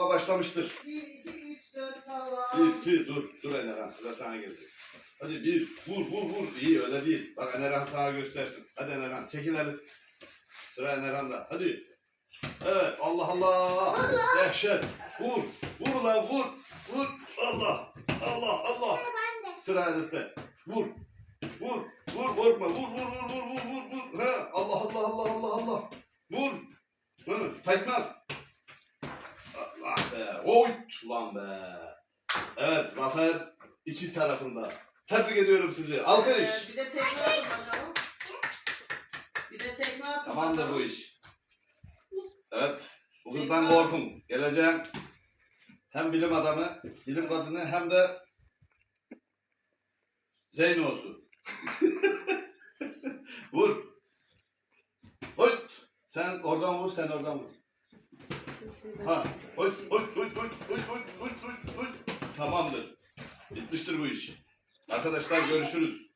kavga başlamıştır. 1, 2, 3, 4 falan. Bir, iki, dur, dur Enerhan, sıra sana gelecek. Hadi bir, vur, vur, vur. İyi, öyle değil. Bak Enerhan sana göstersin. Hadi Enerhan, çekil hadi. Sıra Enerhan'da, hadi. Evet, Allah Allah. Dehşet. Vur, vur lan, vur, vur. Allah, Allah, Allah. Sıra Elif'te. Vur, vur, vur, korkma. Vur, vur, vur, vur, vur, vur, vur. He, Allah, Allah, Allah, Allah, Allah. Vur. Hı, tekme be, oy lan be. Evet, zafer iki tarafında. Tebrik ediyorum sizi. Alkış. Ee, bir de tekme atın bakalım. Bir de tekme atın Tamamdır bakalım. bu iş. Evet, bu kızdan korkun. Geleceğim. Hem bilim adamı, bilim kadını hem de Zeyno'su. vur. Oy. Sen oradan vur, sen oradan vur. Ha. Oy, oy, oy, oy, oy, oy, oy, oy, oy. Tamamdır. Bitmiştir bu iş. Arkadaşlar görüşürüz.